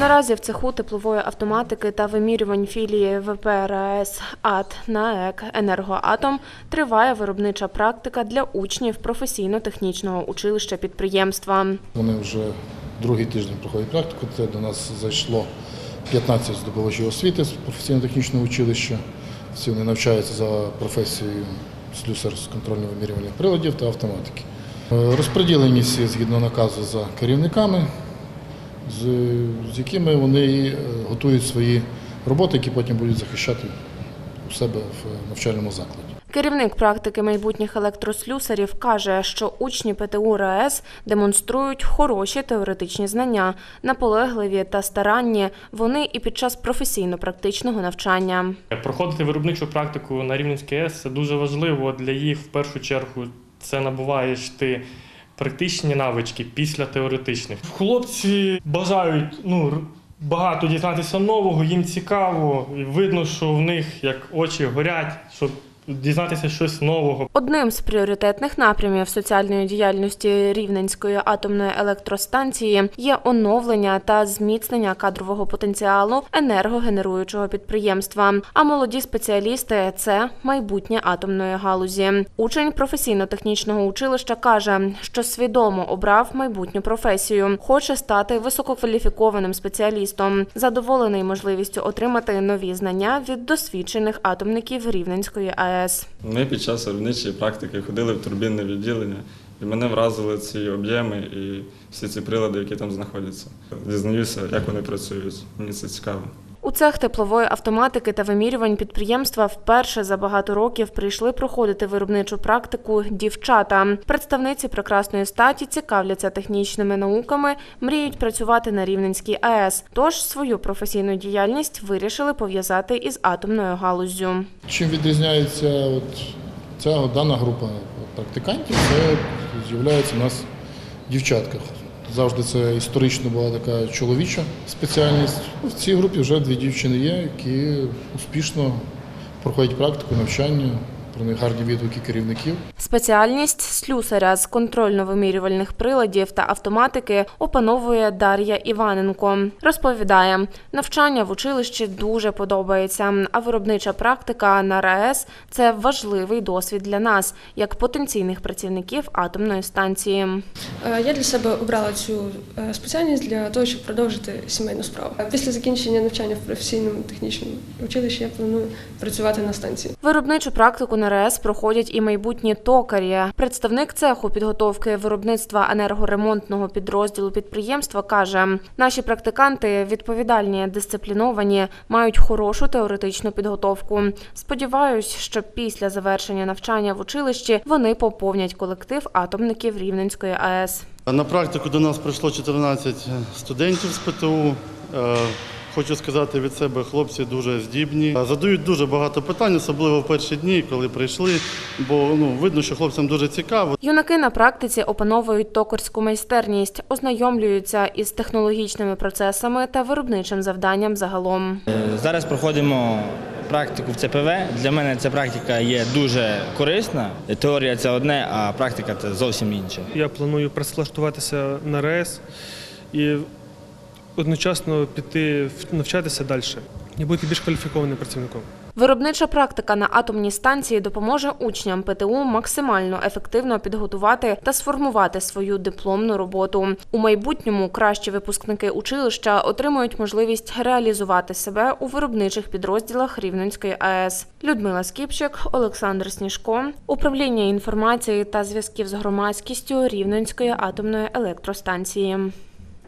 Наразі в цеху теплової автоматики та вимірювань філії ВП РАЕС АТ НАЕК Енергоатом триває виробнича практика для учнів професійно-технічного училища підприємства. Вони вже другий тиждень проходять практику. Це до нас зайшло 15 здобувачів освіти з професійно-технічного училища. Всі вони навчаються за професією слюсар з контрольно-вимірювальних приладів та автоматики. Е, Розподілені всі згідно наказу за керівниками, з, з якими вони е, готують свої роботи, які потім будуть захищати у себе в навчальному закладі. Керівник практики майбутніх електрослюсарів каже, що учні ПТУ РАЕС демонструють хороші теоретичні знання, наполегливі та старанні вони і під час професійно-практичного навчання. Проходити виробничу практику на Рівненській АЕС це дуже важливо для їх в першу чергу. Це набуваєш ти практичні навички після теоретичних. Хлопці бажають ну, багато дізнатися нового, їм цікаво, і видно, що в них як очі горять, щоб дізнатися щось нового. Одним з пріоритетних напрямів соціальної діяльності Рівненської атомної електростанції є оновлення та зміцнення кадрового потенціалу енергогенеруючого підприємства. А молоді спеціалісти це майбутнє атомної галузі. Учень професійно-технічного училища каже, що свідомо обрав майбутню професію, хоче стати висококваліфікованим спеціалістом, задоволений можливістю отримати нові знання від досвідчених атомників Рівненської АЕС. Ми під час виробничої практики ходили в турбінне відділення, і мене вразили ці об'єми і всі ці прилади, які там знаходяться. Дізнаюся, як вони працюють. Мені це цікаво. У цех теплової автоматики та вимірювань підприємства вперше за багато років прийшли проходити виробничу практику дівчата. Представниці прекрасної статі цікавляться технічними науками, мріють працювати на Рівненській АЕС. Тож свою професійну діяльність вирішили пов'язати із атомною галуззю. Чим відрізняється от ця дана група практикантів, це з'являється у нас дівчатка. Завжди це історично була така чоловіча спеціальність. В цій групі вже дві дівчини є, які успішно проходять практику, навчання, про них гарні відгуки керівників. Спеціальність слюсаря з контрольно-вимірювальних приладів та автоматики опановує Дар'я Іваненко. Розповідає, навчання в училищі дуже подобається, а виробнича практика на РАЕС – це важливий досвід для нас, як потенційних працівників атомної станції. Е, Я для себе обрала цю е, спеціальність для того, щоб продовжити сімейну справу. Після закінчення навчання в професійному технічному училищі я планую працювати на станції. Виробничу практику на РАЕС проходять і майбутні токарі. Представник цеху підготовки виробництва енергоремонтного підрозділу підприємства каже: наші практиканти відповідальні, дисципліновані, мають хорошу теоретичну підготовку. Сподіваюсь, що після завершення навчання в училищі вони поповнять колектив атомників Рівненської АЕС. На практику до нас прийшло 14 студентів з ПТУ. Е, Хочу сказати від себе, хлопці дуже здібні. Е, Задають дуже багато питань, особливо в перші дні, коли прийшли, бо ну, видно, що хлопцям дуже цікаво. Юнаки на практиці опановують токарську майстерність, ознайомлюються із технологічними процесами та виробничим завданням загалом. Зараз проходимо практику в ЦПВ. Для мене ця практика є дуже корисна. Теорія це одне, а практика це зовсім інше. Я планую працевлаштуватися на РЕС і одночасно піти навчатися далі і бути більш кваліфікованим працівником. Виробнича практика на атомній станції допоможе учням ПТУ максимально ефективно підготувати та сформувати свою дипломну роботу. У майбутньому кращі випускники училища отримують можливість реалізувати себе у виробничих підрозділах Рівненської АЕС. Людмила Скіпчик, Олександр Сніжко, управління інформації та зв'язків з громадськістю Рівненської атомної електростанції.